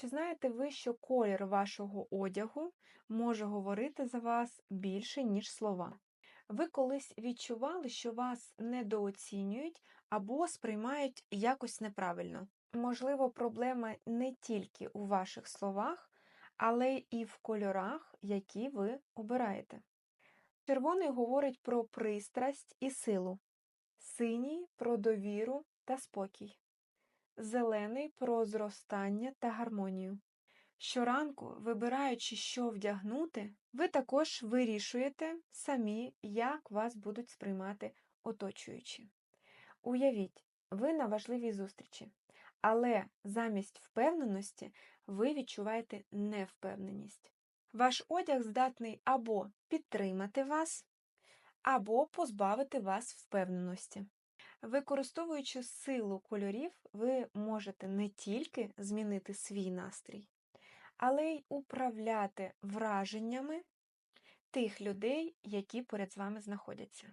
Чи знаєте ви, що колір вашого одягу може говорити за вас більше, ніж слова? Ви колись відчували, що вас недооцінюють або сприймають якось неправильно? Можливо, проблема не тільки у ваших словах, але і в кольорах, які ви обираєте. Червоний говорить про пристрасть і силу, синій про довіру та спокій, зелений про зростання та гармонію. Щоранку, вибираючи, що вдягнути, ви також вирішуєте самі, як вас будуть сприймати оточуючі. Уявіть, ви на важливій зустрічі, але замість впевненості ви відчуваєте невпевненість. Ваш одяг здатний або підтримати вас, або позбавити вас впевненості. Використовуючи силу кольорів, ви можете не тільки змінити свій настрій, але й управляти враженнями тих людей, які поряд вами знаходяться.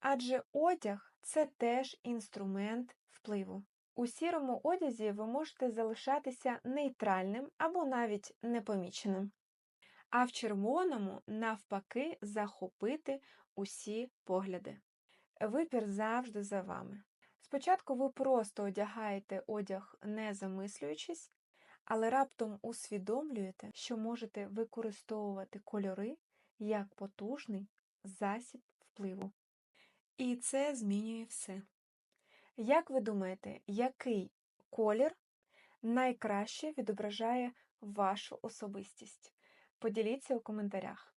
Адже одяг це теж інструмент впливу. У сірому одязі ви можете залишатися нейтральним або навіть непоміченим, а в червоному, навпаки, захопити усі погляди. Вибір завжди за вами. Спочатку ви просто одягаєте одяг, не замислюючись, але раптом усвідомлюєте, що можете використовувати кольори як потужний засіб впливу. І це змінює все. Як ви думаєте, який колір найкраще відображає вашу особистість? Поділіться у коментарях.